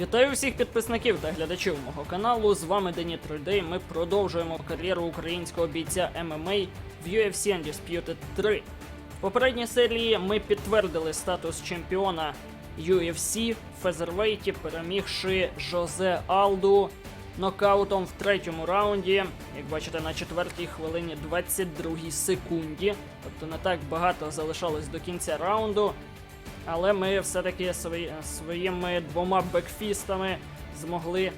Вітаю всіх підписників та глядачів мого каналу. З вами Дені 3D. Ми продовжуємо кар'єру українського бійця ММА в UFC Undisputed 3. В попередній серії ми підтвердили статус чемпіона UFC в фезервейті, перемігши Жозе Алду нокаутом в третьому раунді. Як бачите, на четвертій хвилині 22 секунді. Тобто не так багато залишалось до кінця раунду. Але ми все-таки свої, своїми двома бекфістами змогли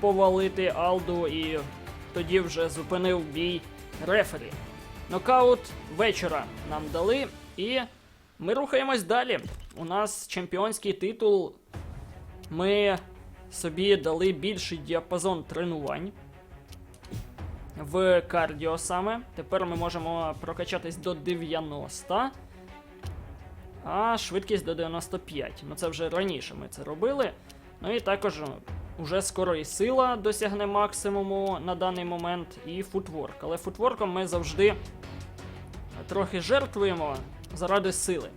повалити Алду і тоді вже зупинив бій рефері. Нокаут вечора нам дали, і ми рухаємось далі. У нас чемпіонський титул. Ми собі дали більший діапазон тренувань в кардіо саме. Тепер ми можемо прокачатись до 90. А швидкість до 95. Ну це вже раніше ми це робили. Ну і також уже скоро і сила досягне максимуму на даний момент, і футворк. Але футворком ми завжди трохи жертвуємо заради сили.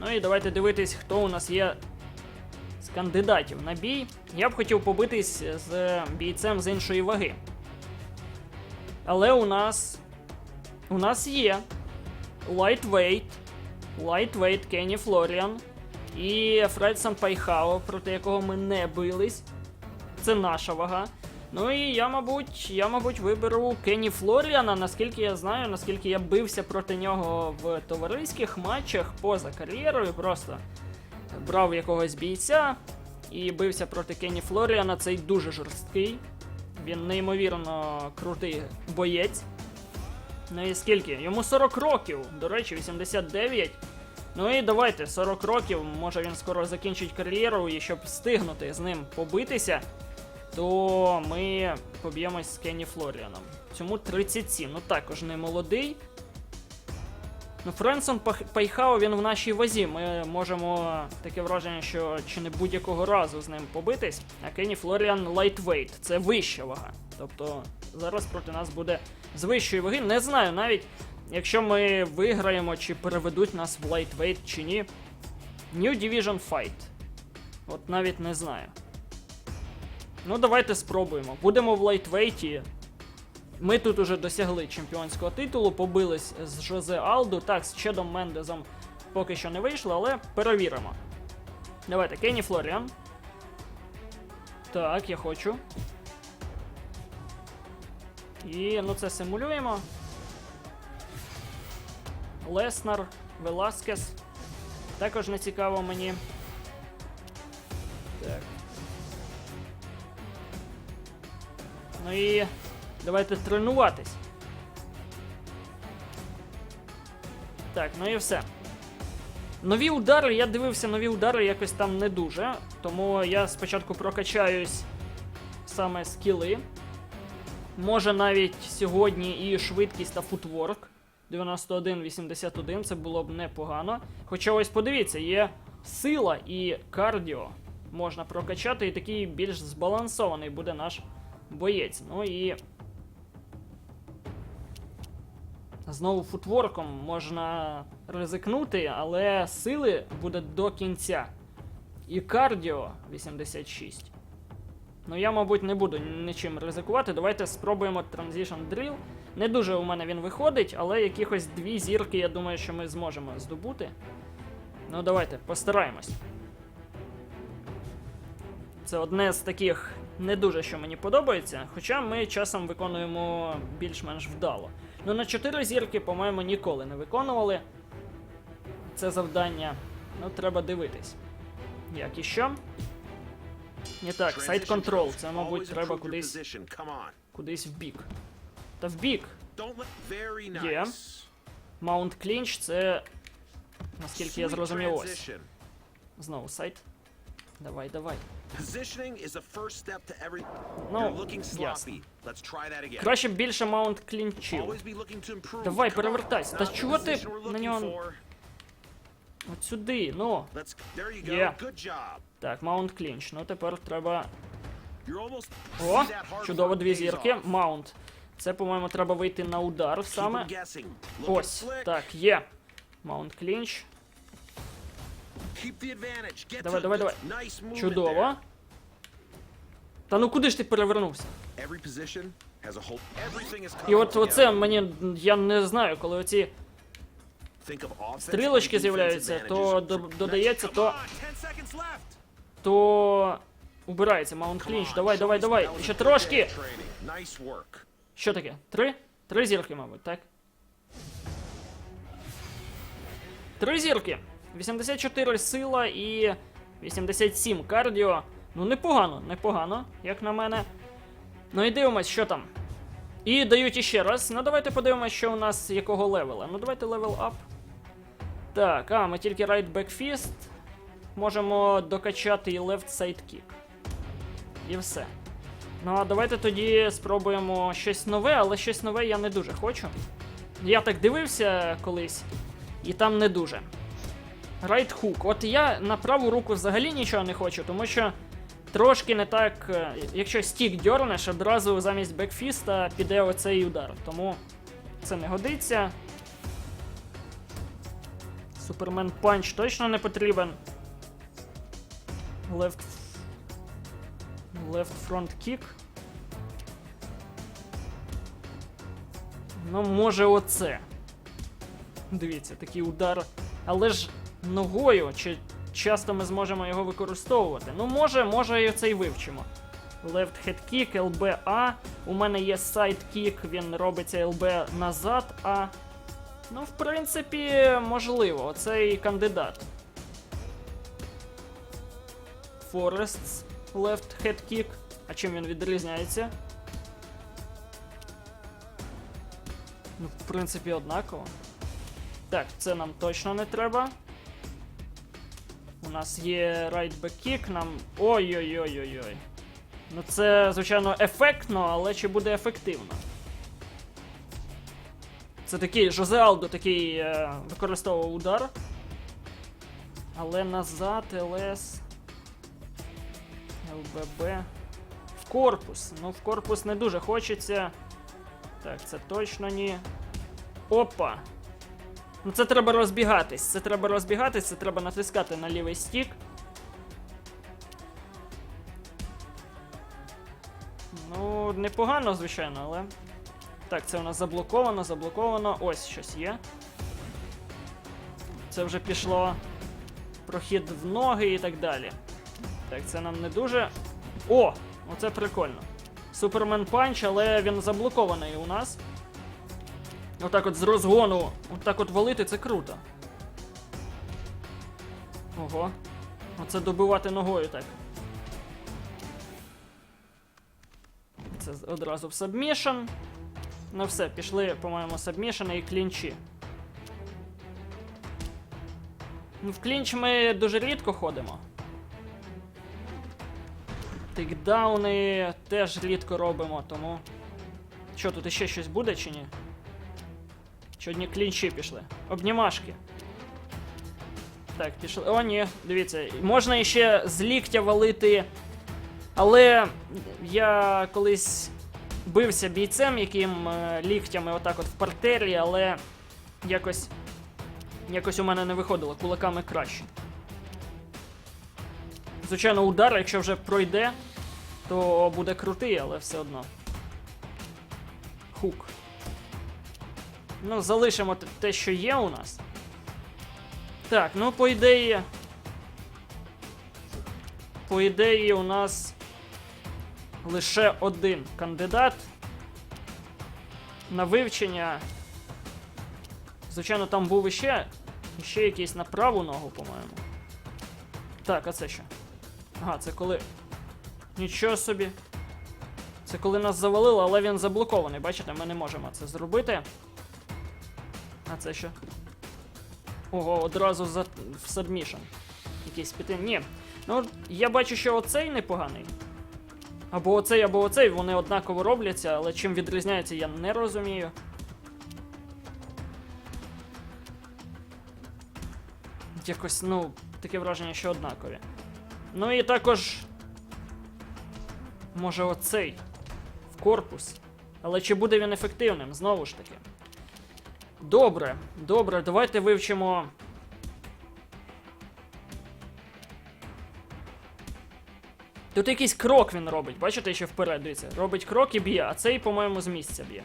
Ну і давайте дивитись, хто у нас є з кандидатів на бій. Я б хотів побитись з бійцем з іншої ваги. Але у нас. У нас є Lightweight, Lightweight Кенні Флоріан і Фредсон Пайхао, проти якого ми не бились. Це наша вага. Ну і я, мабуть, я, мабуть, виберу Кенні Флоріана, наскільки я знаю, наскільки я бився проти нього в товариських матчах поза кар'єрою, просто брав якогось бійця і бився проти Кенні Флоріана. Цей дуже жорсткий. Він неймовірно крутий боєць. Ну і скільки? Йому 40 років, до речі, 89. Ну і давайте, 40 років, може він скоро закінчить кар'єру, і щоб встигнути з ним побитися, то ми поб'ємось з Кенні Флоріаном. Цьому 37, ну також не молодий. Ну, Френсон Пайхао він в нашій вазі. Ми можемо таке враження, що чи не будь-якого разу з ним побитись. А Кенні Флоріан лайтвейт, це вища вага. Тобто зараз проти нас буде з вищої ваги. Не знаю навіть, якщо ми виграємо, чи переведуть нас в лайтвейт чи ні. New Division Fight. От навіть не знаю. Ну, давайте спробуємо. Будемо в лайтвейті. Ми тут уже досягли чемпіонського титулу, побились з Жозе Алду. Так, з Чедом Мендезом поки що не вийшло, але перевіримо. Давайте, Кенні Флоріан. Так, я хочу. І ну це симулюємо. Леснар, Веласкес. Також не цікаво мені. Так. Ну і давайте тренуватись. Так, ну і все. Нові удари, я дивився, нові удари якось там не дуже. Тому я спочатку прокачаюсь саме скіли. Може навіть сьогодні і швидкість та футворк. 91-81, це було б непогано. Хоча ось подивіться, є сила і кардіо. Можна прокачати, і такий більш збалансований буде наш боєць. Ну і. Знову футворком можна ризикнути, але сили буде до кінця. І кардіо 86. Ну я, мабуть, не буду нічим ризикувати. Давайте спробуємо Transition Drill. Не дуже у мене він виходить, але якихось дві зірки, я думаю, що ми зможемо здобути. Ну, давайте, постараємось. Це одне з таких не дуже, що мені подобається, хоча ми часом виконуємо більш-менш вдало. Ну, на 4 зірки, по-моєму, ніколи не виконували це завдання. Ну, треба дивитись. Як і що? Не так, сайт контрол. Це, мабуть, треба кудись, кудись в бік. Та в бік. Є. Маунт клінч це. Наскільки я зрозумів, ось. Знову сайт. Давай, давай. Positioning is the first step to every. Ну, You're looking ясно. sloppy. Let's try that again. Краще б більше маунт клінчів. Always be looking to improve. Давай, Come on. перевертайся. Та Not the чого ти position we're на looking нього- for. От сюди, ну. Let's. There you go. Є. Good job. Так, маунт клінч. Ну тепер треба. You're almost. О, See that hard чудово, work дві pays зірки. off. Маунт. Це, по-моєму, треба вийти на удар саме. Ось, так, є. Маунт клінч. Давай, давай, давай. Чудово. Та ну куди ж ти перевернувся? І от оце мені я не знаю, коли оці стрілочки з'являються, то додається, то on, 10 seconds left. то убирається маунт клінч. Давай, давай, давай. Ще трошки. Що таке? Три? Три зірки, мабуть, так? Три зірки. 84 сила і 87 кардіо. Ну, непогано, непогано, як на мене. Ну і дивимось, що там. І дають іще раз. Ну давайте подивимось, що у нас якого левела. Ну давайте левел ап. Так, а, ми тільки right back fist. Можемо докачати і left side kick. І все. Ну а давайте тоді спробуємо щось нове, але щось нове я не дуже хочу. Я так дивився колись, і там не дуже. Right hook. От я на праву руку взагалі нічого не хочу, тому що трошки не так. е, Якщо стік дьорнеш, одразу замість бекфіста піде оцей удар. Тому це не годиться. Супермен панч точно не потрібен. Left Left front kick. Ну, може, оце. Дивіться, такий удар. Але ж ногою, чи часто ми зможемо його використовувати? Ну, може, може, і оцей вивчимо. Left head kick, LB A. У мене є side kick, він робиться LB назад, а. Ну, в принципі, можливо, оцей кандидат. Forests left head kick. А чим він відрізняється? Ну, в принципі, однаково. Так, це нам точно не треба. У нас є right back kick, нам. Ой-ой-ой-ой-ой. Ну це, звичайно, ефектно, але чи буде ефективно? Це такий Жозе Алдо такий е, використовував удар. Але назад, ЛС. ЛББ. В корпус. Ну, в корпус не дуже хочеться. Так, це точно ні. Опа. Ну це треба розбігатись. Це треба розбігатись, це треба натискати на лівий стік. Ну, непогано, звичайно, але. Так, це у нас заблоковано, заблоковано. Ось щось є. Це вже пішло прохід в ноги і так далі. Так, це нам не дуже. О! Оце прикольно. Супермен панч, але він заблокований у нас. Отак от з розгону, отак от валити, це круто. Ого. Оце добивати ногою так. Це одразу в сабмішн. Ну все, пішли, по-моєму, сабмішени і клінчі. Ну, в клінч ми дуже рідко ходимо. Тейкдауни теж рідко робимо, тому. Що, тут іще щось буде чи ні? Чи одні клінчі пішли? Обнімашки. Так, пішли. О, ні, дивіться, можна іще з ліктя валити. Але я колись бився бійцем, яким е, ліктями отак от в партері, але якось. Якось у мене не виходило, кулаками краще. Звичайно, удар, якщо вже пройде, то буде крутий, але все одно. Хук. Ну, залишимо те- що є у нас. Так, ну, по ідеї. По ідеї, у нас лише один кандидат на вивчення. Звичайно, там був іще, іще якийсь на праву ногу, по-моєму. Так, а це що? Ага, це коли. Нічого собі. Це коли нас завалило, але він заблокований. Бачите, ми не можемо це зробити. А це що? Ого, одразу за... в сабмішн. Якийсь піти. Ні. Ну, я бачу, що оцей непоганий. Або оцей, або оцей, вони однаково робляться, але чим відрізняються, я не розумію. Якось, ну, таке враження, що однакові. Ну і також. Може оцей в корпус. Але чи буде він ефективним, знову ж таки? Добре, добре, давайте вивчимо. Тут якийсь крок він робить, бачите, ще вперед дивіться. Робить крок і б'є, а цей, по-моєму, з місця б'є.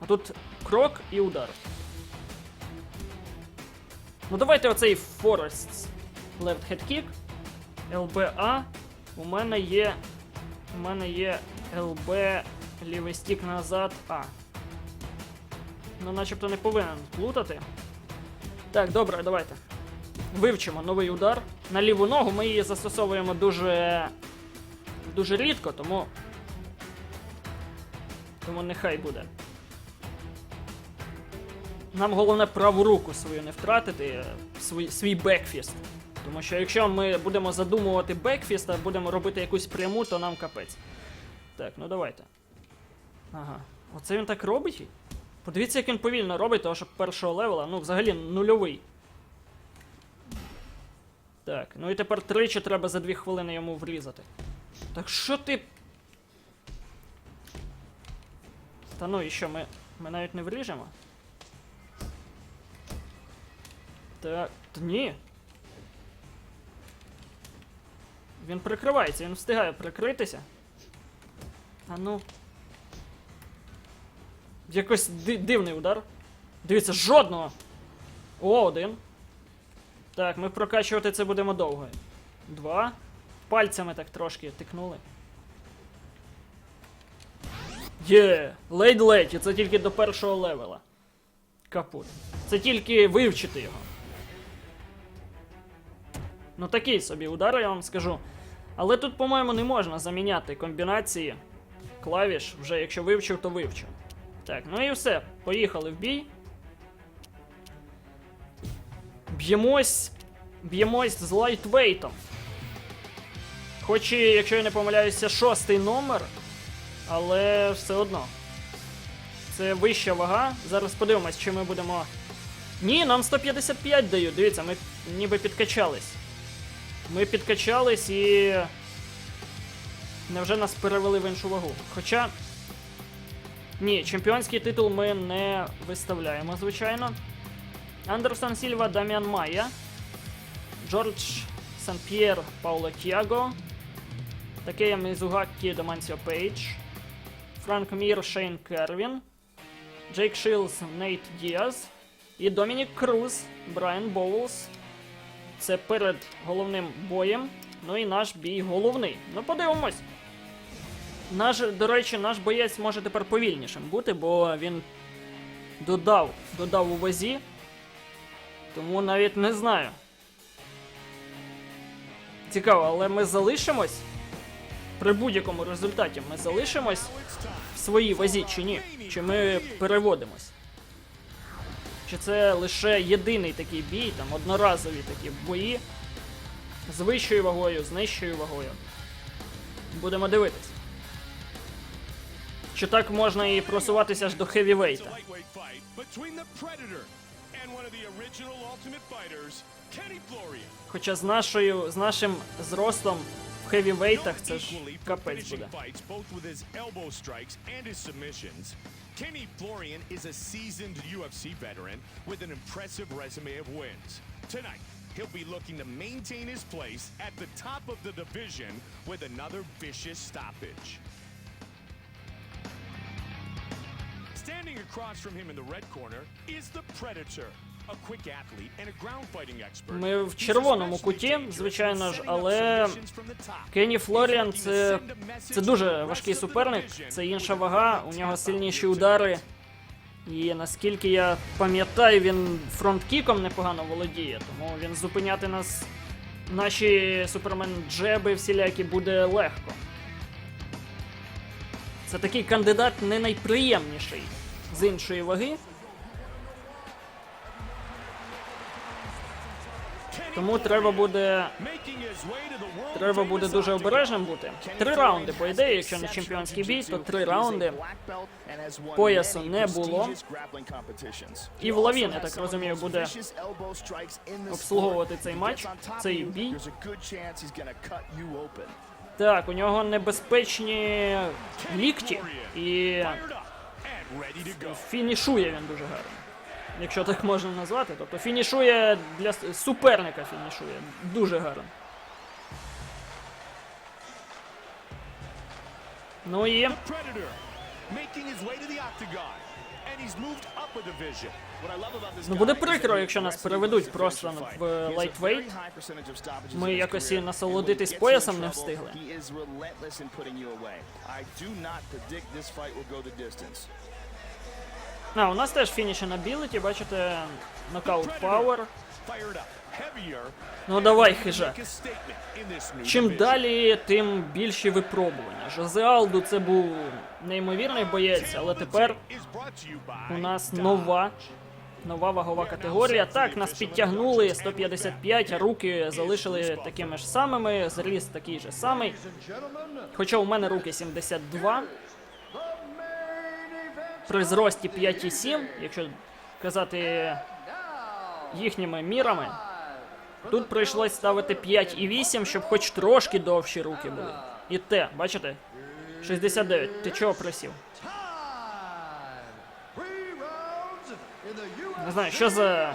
А тут крок і удар. Ну, давайте оцей Forest Left Head Kick. LBA у мене є. У мене є ЛБ лівий стік назад А. Ну, начебто не повинен плутати. Так, добре, давайте. Вивчимо новий удар. На ліву ногу ми її застосовуємо дуже. дуже рідко, тому. Тому нехай буде. Нам головне праву руку свою не втратити, свій, свій бекфіст. Тому що якщо ми будемо задумувати бекфіст, а будемо робити якусь пряму, то нам капець. Так, ну давайте. Ага. Оце він так робить? Подивіться, як він повільно робить, тому що першого левела, ну, взагалі нульовий. Так, ну і тепер тричі треба за дві хвилини йому врізати. Так що ти. Та ну і що, ми, ми навіть не вріжемо? Так. Та ні. Він прикривається, він встигає прикритися. А ну. Якось ди- дивний удар. Дивіться, жодного. О, один. Так, ми прокачувати це будемо довго. Два. Пальцями так трошки тикнули. Є, ледь-ледь, і це тільки до першого левела. Капут. Це тільки вивчити його. Ну такий собі удар, я вам скажу. Але тут, по-моєму, не можна заміняти комбінації клавіш, вже якщо вивчив, то вивчив. Так, ну і все. Поїхали в бій. Б'ємось. Б'ємось з лайтвейтом. Хоч і, якщо я не помиляюся, шостий номер, але все одно. Це вища вага. Зараз подивимось, чи ми будемо. Ні, нам 155 дають. Дивіться, ми ніби підкачались. Ми підкачались і. Невже нас перевели в іншу вагу? Хоча. Ні, чемпіонський титул ми не виставляємо, звичайно. Андерсон Сільва Даміан Майя. Джордж Сан-П'єр Пауло Тіаго. Такея Мізугакі Домансіо Пейдж. Франк Мір Шейн Кервін. Джейк Шилс Нейт Діаз. І Домінік Круз Брайан Боулс. Це перед головним боєм. Ну і наш бій головний. Ну подивимось. Наш, до речі, наш боєць може тепер повільнішим бути, бо він додав, додав у вазі. Тому навіть не знаю. Цікаво, але ми залишимось. При будь-якому результаті ми залишимось в своїй вазі чи ні? Чи ми переводимось? Чи це лише єдиний такий бій, там одноразові такі бої з вищою вагою, з нижчою вагою? Будемо дивитись. Чи так можна і просуватися аж до хевівейта? Хоча з нашою, з нашим зростом в хевівейтах це ж капець буде. Kenny Florian is a seasoned UFC veteran with an impressive resume of wins. Tonight, he'll be looking to maintain his place at the top of the division with another vicious stoppage. Standing across from him in the red corner is the Predator, Ми в червоному куті, звичайно ж, але. Кенні Флоріан це, це дуже важкий суперник, це інша вага, у нього сильніші удари. І наскільки я пам'ятаю, він фронткіком непогано володіє, тому він зупиняти нас, наші супермен джеби всілякі буде легко. Це такий кандидат не найприємніший з іншої ваги. Тому треба буде Треба буде дуже обережним бути. Три раунди, по ідеї, якщо не чемпіонський бій, то три раунди. Поясу не було. І Влавін, я так розумію, буде обслуговувати цей матч, цей бій. Так, у нього небезпечні лікті, і фінішує він дуже гарно якщо так можна назвати. Тобто фінішує для суперника фінішує. Дуже гарно. Ну і. Ну буде прикро, якщо нас переведуть просто в лайтвейт. Ми якось і насолодитись поясом не встигли. А, у нас теж фініші на білеті, бачите, нокаут пауер. Ну давай, new Чим далі, тим більші випробування. Жозе Алду це був неймовірний боєць, але тепер у нас нова. Нова вагова категорія. Так, нас підтягнули 155, а руки залишили такими ж самими, зріст такий же самий. Хоча у мене руки 72. При зрості 5,7, якщо казати їхніми мірами. Тут прийшлось ставити 5,8, щоб хоч трошки довші руки були. І те, бачите? 69. Ти чого просів? Не знаю, що за.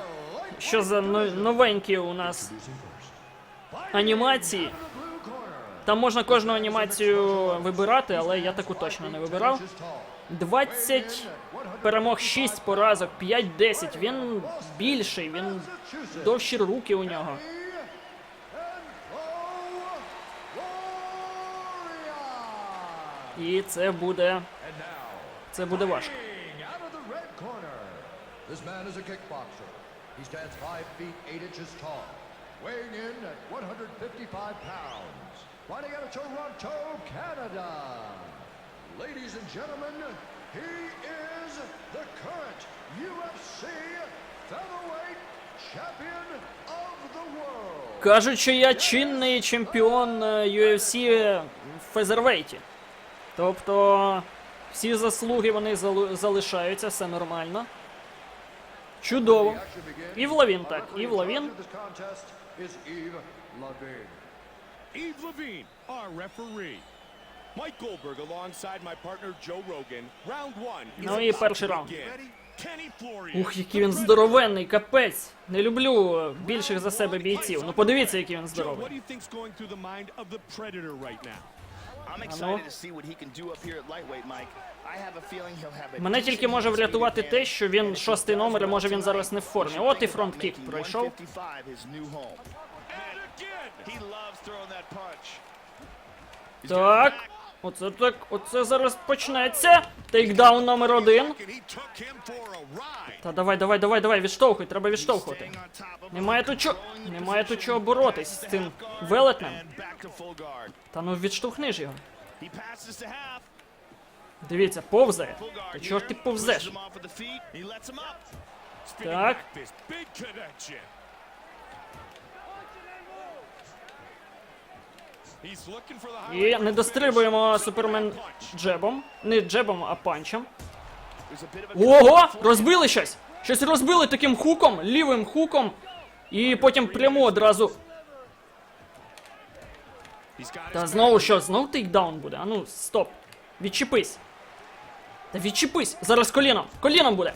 Що за новенькі у нас анімації. Там можна кожну анімацію вибирати, але я таку точно не вибирав. 20 перемог, 6 поразок, 5-10. Він більший, він довші руки у нього. І це буде. Це буде важко. This man is a kickboxer. He stands 5 feet 8 inches tall, weighing in at 155 pounds. Fighting out of Toronto, Canada. Ladies and gentlemen, he is the current UFC featherweight champion of the world. Кажуть, що я чинний чемпіон е, UFC в фезервейті. Тобто всі заслуги вони залишаються, все нормально. Чудово. Action. І в Лавін так, referee і в Лавін. Yves Levine, our referee. Ну і перший раунд. Ух, який він здоровенний, капець. Не люблю е, більших за себе бійців. Ну подивіться, який він здоровий. Мене тільки може врятувати те, що він шостий номер і може він зараз не в формі. От і фронт-кік пройшов. 155 his new home. And again. He loves throwing that punch. Так. Оце так, оце зараз почнеться. Тейкдаун номер один. Та давай, давай, давай, давай, відштовхуй, треба відштовхувати. Немає тут чого. Немає тут чого боротись з цим велетнем. Та ну відштовхни ж його. Дивіться, повзає. Та чого ти повзеш? Pushes І не дострибуємо супермен джебом. Не джебом, а панчем. Ого! Розбили щось! Щось розбили таким хуком, лівим хуком. І потім прямо одразу. Та знову що, знов тейкдаун буде? А ну, стоп. Відчепись. Та відчепись. Зараз коліном. Коліном буде.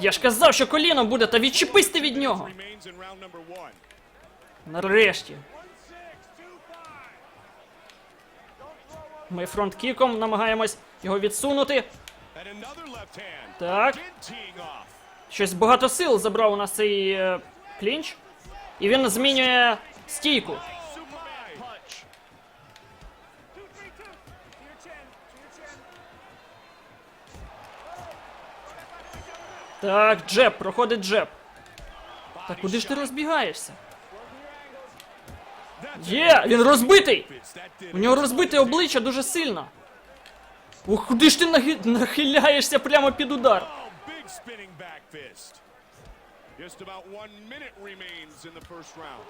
Я ж казав, що коліном буде, та відчепись ти від нього. Нарешті. Ми фронт-кіком намагаємось його відсунути. Так. Щось багато сил забрав у нас цей е, клінч. І він змінює стійку. Так, джеб, проходить джеб. Та куди ж ти розбігаєшся? Є, він розбитий! У нього розбите обличчя дуже сильно. Ух, куди ж ти нахи- нахиляєшся прямо під удар?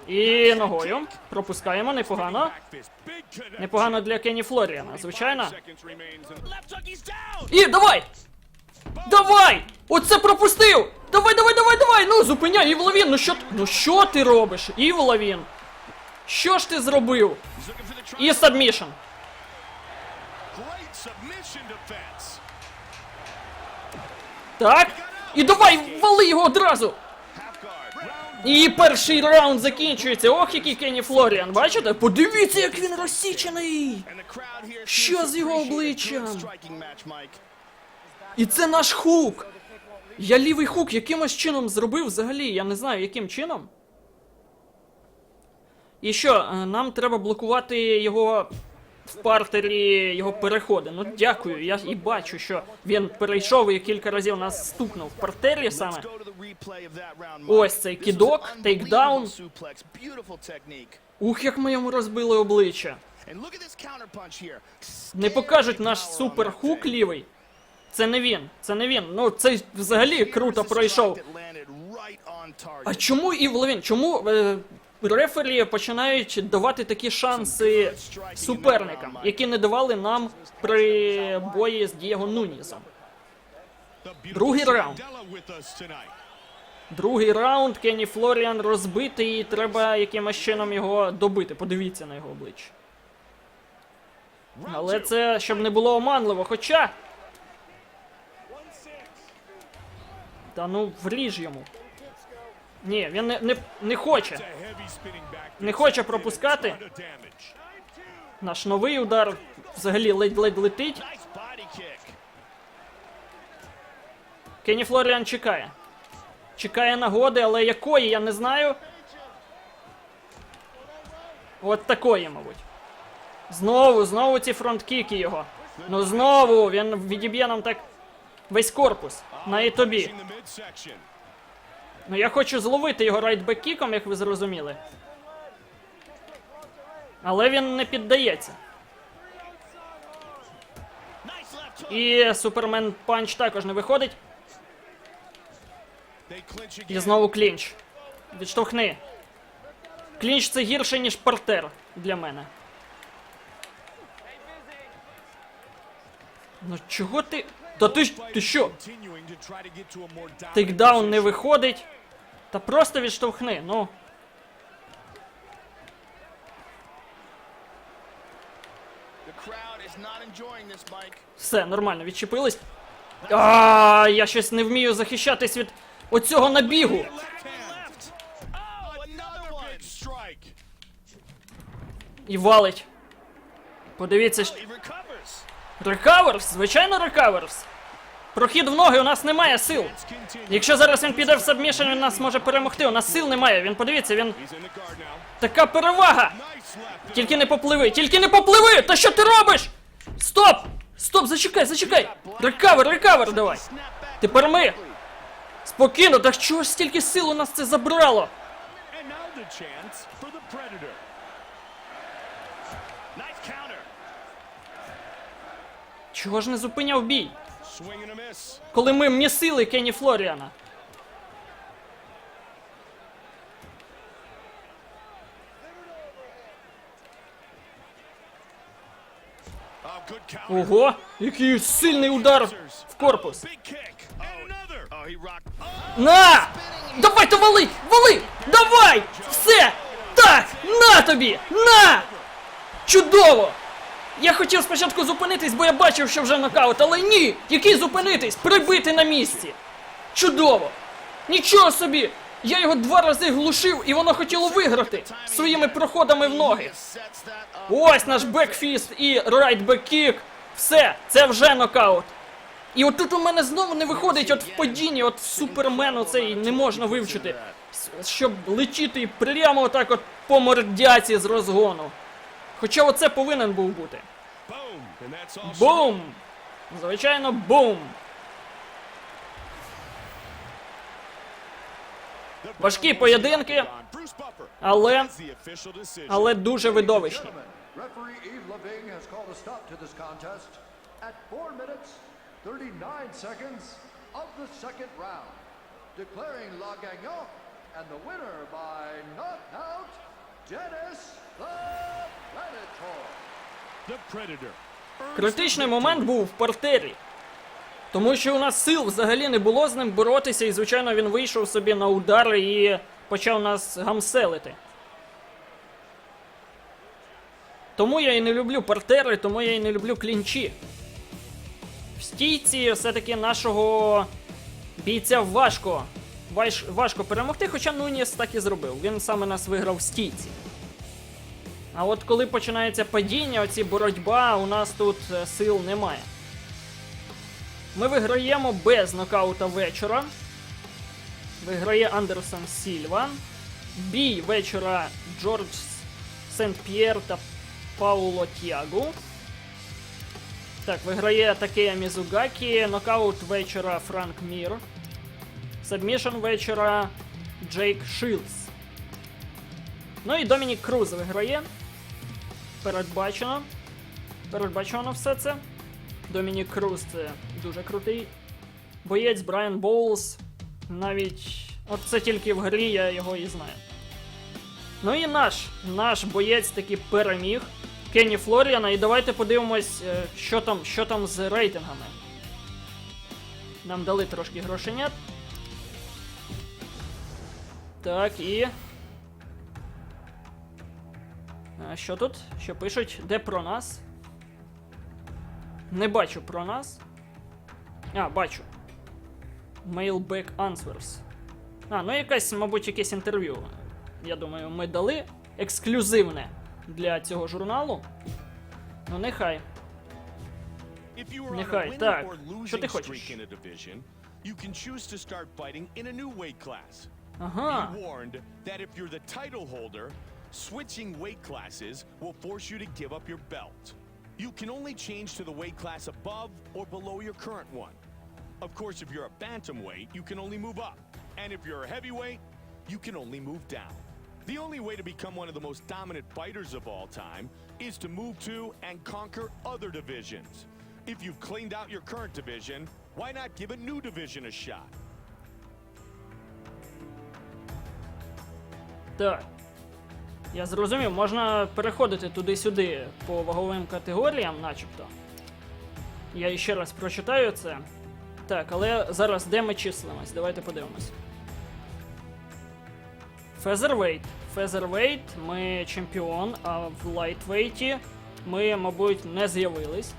І ногою. Пропускаємо, непогано. Непогано для Кенні Флоріана, звичайно. І давай! Давай! Оце пропустив! Давай, давай, давай, давай! Ну, зупиняй, Івловін! Ну що? Ну що ти робиш? Івловін? Що ж ти зробив? І сабмішн. Так. І давай, вали його одразу! І перший раунд закінчується. Ох, який Кенні Флоріан, бачите? Подивіться, як він розсічений! Що з його обличчям? І це наш хук! Я лівий хук якимось чином зробив взагалі, я не знаю, яким чином. І що, е, нам треба блокувати його в партері, його переходи. Ну дякую, я і бачу, що він перейшов і кілька разів нас стукнув в партері саме. Ось цей unbelievable тейкдаун. Ух, як ми йому розбили обличчя. Не покажуть наш power on супер that хук thing. лівий. Це не він, це не він. Ну, це взагалі круто пройшов. А чому і Левін? Чому е, рефері починають давати такі шанси суперникам, які не давали нам при бої з Дієго beautiful Другий раунд. Другий раунд Кенні Флоріан розбитий, і треба якимось чином його добити. Подивіться на його обличчя. Але це щоб не було оманливо. Хоча. Та ну вріж йому. Ні, він не, не, не хоче. Не хоче пропускати. Наш новий удар взагалі ледь-ледь летить. Кенні Флоріан чекає. Чекає нагоди, але якої, я не знаю. От такої, мабуть. Знову, знову ці фронткіки його. Ну знову він відіб'є нам так весь корпус. На і тобі. Ну я хочу зловити його райтбек-кіком, як ви зрозуміли. Але він не піддається. І Супермен панч також не виходить. І знову клінч. Відштовхни. Клінч це гірше, ніж партер для мене. Ну чого ти. Та ти ж. Ти що? Тейкдаун не виходить. Та просто відштовхни, ну. Все, нормально, відчепились. А, я щось не вмію захищатись від оцього набігу. І валить. Подивіться. Рекаверс, звичайно, рекаверс. Прохід в ноги, у нас немає сил. Якщо зараз він піде в сабмішн, він нас може перемогти. У нас сил немає. Він подивіться, він така перевага. Тільки не попливи, тільки не попливи! Та що ти робиш? Стоп! Стоп, зачекай, зачекай! Рекавер, рекавер давай! Тепер ми! Спокійно, так чого ж стільки сил у нас це забрало? And now the chance for the Predator. Nice counter. Чого ж не зупиняв бій? Коли ми м'ясили Кенні Флоріана. Ого, який сильний удар в корпус. На! Давай то вали! Вали! Давай! Все! Так! На тобі! На! Чудово! Я хотів спочатку зупинитись, бо я бачив, що вже нокаут, але ні! Який зупинитись? Прибити на місці! Чудово! Нічого собі! Я його два рази глушив, і воно хотіло виграти своїми проходами в ноги. Ось наш бекфіст і райт беккік. Все, це вже нокаут. І отут у мене знову не виходить от в падінні, от супермену цей не можна вивчити. Щоб летіти прямо отак от по мордяці з розгону. Хоча оце повинен був бути. Бум! Звичайно, бум! Важкі поєдинки, але, але дуже видовищні. Gentlemen, referee Yves Leving has called a stop to this contest at 4 minutes 39 seconds of the second round, declaring La Gagnant and the winner by knockout, Dennis the Predator. The Predator. Критичний момент був в партері. Тому що у нас сил взагалі не було з ним боротися, і звичайно він вийшов собі на удари і почав нас гамселити. Тому я і не люблю партери, тому я і не люблю клінчі. В стійці все-таки нашого бійця важко важ, важко перемогти, хоча Нуніс так і зробив. Він саме нас виграв в стійці. А от коли починається падіння, оці боротьба, у нас тут е, сил немає. Ми виграємо без нокаута вечора. Виграє Андерсон Сільва. Бій вечора Джордж Сент-П'єр та Пауло Тіагу. Так, виграє Такея Мізугакі. Нокаут вечора Франк Мір. Сабмішн вечора Джейк Шилс. Ну і Домінік Круз виграє. Передбачено. Передбачено все це. Домінік Круз це дуже крутий боєць Брайан Боулс. Навіть. От це тільки в грі я його і знаю. Ну і наш, наш боєць таки переміг. Кенні Флоріана. І давайте подивимось, е, що там, що там з рейтингами. Нам дали трошки грошенят. Так, і. А що тут? Що пишуть? Де про нас? Не бачу про нас. А, бачу. Mailback Answers. А, ну якась, мабуть, якесь інтерв'ю. Я думаю, ми дали ексклюзивне для цього журналу. Ну, нехай. Нехай, так. Що ти хочеш? you can choose to start fighting in a new weight class. Uh-huh. Be warned that if you're the title holder, switching weight classes will force you to give up your belt. You can only change to the weight class above or below your current one. Of course, if you're a bantamweight, you can only move up. And if you're a heavyweight, you can only move down. The only way to become one of the most dominant fighters of all time is to move to and conquer other divisions. If you've cleaned out your current division, why not give a new division a shot? Так. Я зрозумів, можна переходити туди-сюди по ваговим категоріям, начебто. Я ще раз прочитаю це. Так, але зараз де ми числимось? Давайте подивимось. Фезервейт. Фезервейт, ми чемпіон, а в лайтвейті ми, мабуть, не з'явились.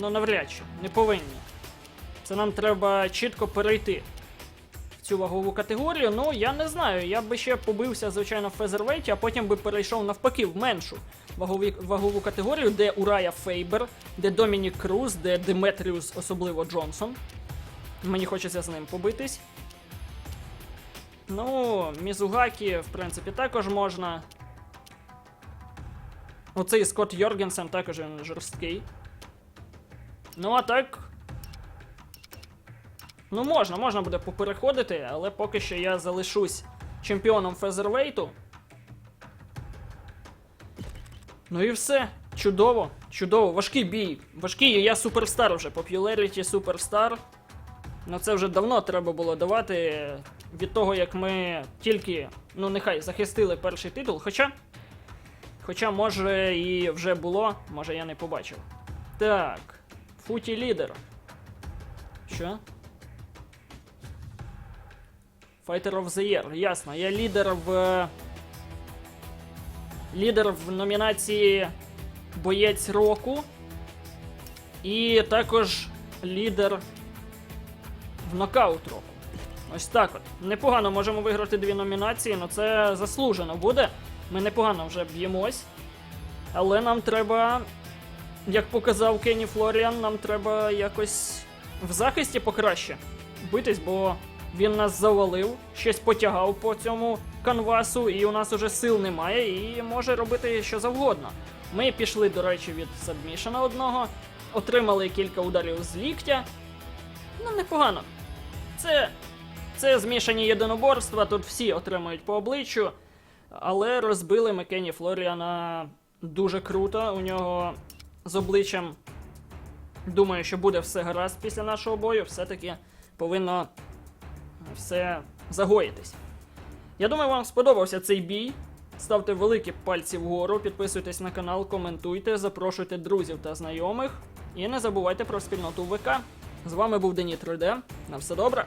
Ну, навряд чи, не повинні. Це нам треба чітко перейти цю вагову категорію. Ну, я не знаю. Я би ще побився, звичайно, в фезервейті, а потім би перейшов навпаки в меншу вагові, вагову категорію, де Урая Фейбер, де Домінік Круз, де Деметріус, особливо Джонсон. Мені хочеться з ним побитись. Ну, Мізугакі, в принципі, також можна. Оцей Скотт Йоргенсен також він жорсткий. Ну, а так. Ну, можна, можна буде попереходити, але поки що я залишусь чемпіоном Фезервейту. Ну і все. Чудово, чудово. Важкий бій. Важкий, я суперстар вже. Popularity суперстар. Ну це вже давно треба було давати від того, як ми тільки, ну нехай, захистили перший титул. Хоча. Хоча, може, і вже було, може я не побачив. Так. Футі лідер. Що? Fighter of the Year, ясно. Я лідер в. Лідер в номінації Боєць року. І також лідер в нокаут року. Ось так от. Непогано можемо виграти дві номінації, але це заслужено буде. Ми непогано вже б'ємось. Але нам треба, як показав Кенні Флоріан, нам треба якось в захисті покраще битись, бо він нас завалив, щось потягав по цьому канвасу, і у нас уже сил немає, і може робити що завгодно. Ми пішли, до речі, від сабмішена одного, отримали кілька ударів з ліктя. Ну, непогано. Це, це змішані єдиноборства, тут всі отримують по обличчю. Але розбили ми Флоріана дуже круто. У нього з обличчям. Думаю, що буде все гаразд після нашого бою. Все-таки повинно все загоїтись. Я думаю, вам сподобався цей бій. Ставте великі пальці вгору, підписуйтесь на канал, коментуйте, запрошуйте друзів та знайомих. І не забувайте про спільноту ВК. З вами був Дені 3D. На все добре.